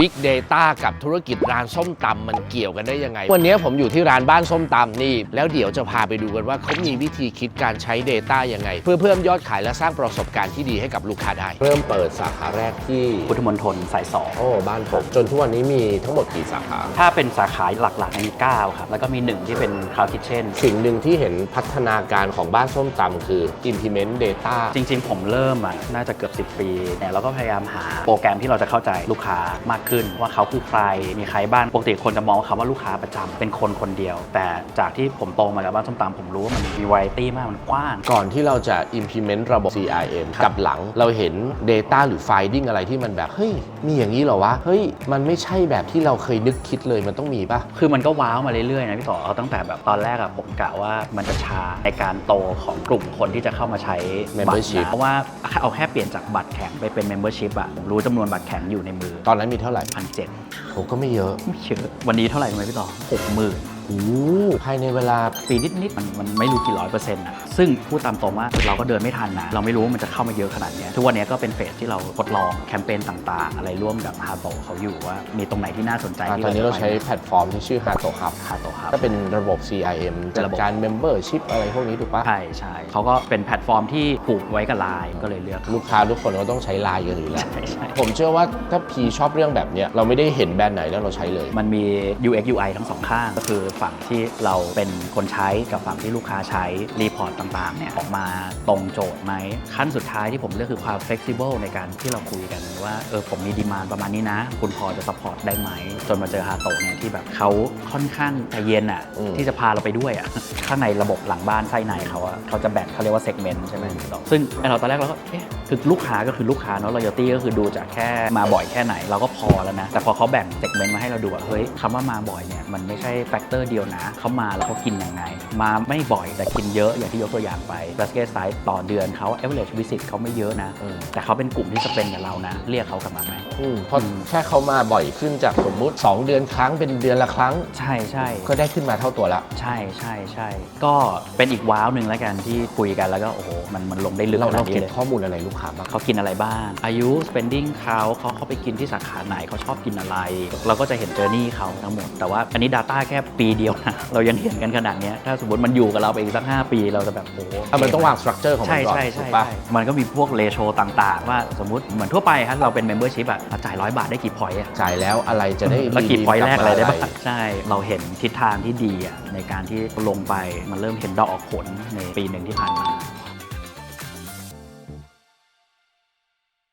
Big Data กับธุรกิจร้านส้มตำมันเกี่ยวกันได้ยังไง วันนี้ผมอยู่ที่ร้านบ้านส้มตำนี่ แล้วเดี๋ยวจะพาไปดูกันว่าเขามีวิธีคิดการใช้ Data ยังไง เพื่อเพิ่มยอดขายและสร้างประสบการณ์ที่ดีให้กับลูกค้าได้ เริ่มเปิดสาขาแรกที่พุทธมณฑลสายสองโอ้บ้านผมจนทุกวันนี้มีทั้งหมดกี่สาขา ถ้าเป็นสาขาหลักๆมี9ครับแล้วก็มี1ที่เป็น Cloud Kitchen สิ่งหนึ่งที่เห็นพัฒนาการของบ้านส้มตำคือ implement data จริง ๆ ผมเริ่มอะน่าจะเกือบ 10 ปีเนี่ยเราก็พยายามหาโปรแกรมที่เราจะเข้าใจลูกค้ามากขึ้น ว่าเขาคือใครมีใครบ้างปกติคนจะมองคำว่าลูกค้าประจำเป็นคนคนเดียว แต่จากที่ผมโตมากับบ้านส้มตำผมรู้ว่ามันมีวาไรตี้มากมันกว้าง ก่อนที่เราจะ implement ระบบ CRM ครับกับหลังเราเห็น Data หรือ Finding อะไรที่มันแบบเฮ้ยมีอย่างนี้เหรอวะเฮ้ยมันไม่ใช่แบบที่เราเคยนึกคิดเลยมันต้องมีปะคือมันก็ว้าวมาเรื่อยๆนะพี่ต่อเอาตั้งแต่แบบตอนแรกอะผมกะว่ามันจะช้าในการโตของกลุ่มคนที่จะเข้ามาใช้บัตร Membership นะเพราะว่าเอาแค่เปลี่ยนจากบัตรแข็งไปเป็น membership อะผมรู้จำนวนบัตรแข็งอยู่ในมือ ตอนนั้นมีเท่าไหร่พันเจ็ดโหก็ไม่เยอะ ไม่เยอะวันนี้เท่าไหร่รู้ไหมพี่ต่อหกหมื่น โอ้โหภายในเวลาปีนิดๆมันมันไม่รู้กี่ร้อยเปอร์เซ็นต์อะซึ่งพูดตามตรงว่าเราก็เดินไม่ทันนะ เราไม่รู้ว่ามันจะเข้ามาเยอะขนาดเนี้ยทุกวันนี้ก็เป็นเฟสที่เราทดลองแคมเปญต่างๆ อะไรร่วมกับฮาโตเขาอยู่ว่ามีตรงไหนที่น่าสนใจอะที่ตอนนี้เราจะไปใช้แพลตฟอร์มที่ชื่อ h a t o Hub ฮาโตครับก็เป็นระบบ CRM เป็นจัดระบบการ Membership อะไรพวกนี้ถูกปะใช่ใช่เขาก็เป็นแพลตฟอร์มที่ผูกไว้กับไลน์ก็เลยเลือกลูกค้าทุกคนก็ต้องใช้ไลน์กันอยู่แล้วใช่ใช่ผมเชื่อว่าถ้าพีชอบเรื่องแบบเนี้ยเราไม่ได้เห็นแบรนด์ไหนแล้วเราใช้เลย มันมี UX UI ทั้งสองข้างก็คือฝั่งที่เราเป็นคนใช้กับฝั่งที่ลูกค้าใช้รีพอร์ตต่างๆเนี่ยออกมาตรงโจทย์ไหมขั้นสุดท้ายที่ผมเลือกคือความ flexible ในการที่เราคุยกันว่าเออผมมีดีมานประมาณนี้นะ คุณพอจะ support ได้ไหม จนมาเจอฮาโตะเนี่ยที่แบบเขาค่อนข้างใจเย็นอะอืมที่จะพาเราไปด้วยอะข้างในระบบหลังบ้านไส้ในเขาอะเขาจะแบ่งเขาเรียกว่า segment ใช่ไหมซึ่งไอ้เราตอนแรกเราก็เอ๊ะคือลูกค้าก็คือลูกค้าเนาะ loyalty ก็คือดูจากแค่มาบ่อยแค่ไหนเราก็พอแล้วนะแต่พอเขาแบ่ง segment มาให้เราดูอะเฮ้ยคำว่ามาบ่อยเนี่ยมันไม่ใช่แฟกเตอร์เดียวนะเขามาแล้วเขากินยังไง มาไม่บ่อยแต่กินเยอะอย่างที่ยกตัวอย่างไป basket size ต่อเดือนเขา average visit เขาไม่เยอะนะ อืม แต่เขาเป็นกลุ่มที่สเปนกับเรานะ เรียกเขากลับมาไหม อืมเพราะแค่เขามาบ่อยขึ้นจากสมมุติ 2 เดือนครั้งเป็นเดือนละครั้ง ใช่ใช่ ก็ได้ขึ้นมาเท่าตัวละ ใช่ใช่ใช่ก็เป็นอีกว้าวหนึ่งแล้วกันที่คุยกันแล้วก็โอ้โหมันมันลงได้ลึกเราขนาเราดนี้เก็บเลยข้อมูลอะไรลูกค้าบ้าง เขากินอะไรบ้าง อายุ spending เขาเขาเขาไปกินที่สาขาไหนเขาชอบกินอะไร เราก็จะเห็นเจอร์นี่เขาทั้งหมด แต่ว่าอันนี้ Data แค่ปีเดียวนะเรายังเห็นกันขนาดเนี้ยถ้าสมมติมันอยู่กับเราไปอีกสัก 5 ปีเราจะแบบโอ้โหอะมันต้องวางสตรัคเจอร์ของมัใช่นก่อนใช่ถูใช่กปะใช่มันก็มีพวกเลโชต่างๆ ว่าสมมติเหมือนทั่วไปฮะเราเป็น membership อะเราจ่ายร้อยบาทได้กี่พอยต์อะจ่ายแล้วอะไรจะได้แล้วกี่รีพอยต์กแรลักบอะไรได้มาบ้างใช่เราเห็นทิศทางที่ดีอะในการที่ลงไปมันเริ่มเห็นดอกออกผลในปีหนึ่งที่ผ่านมา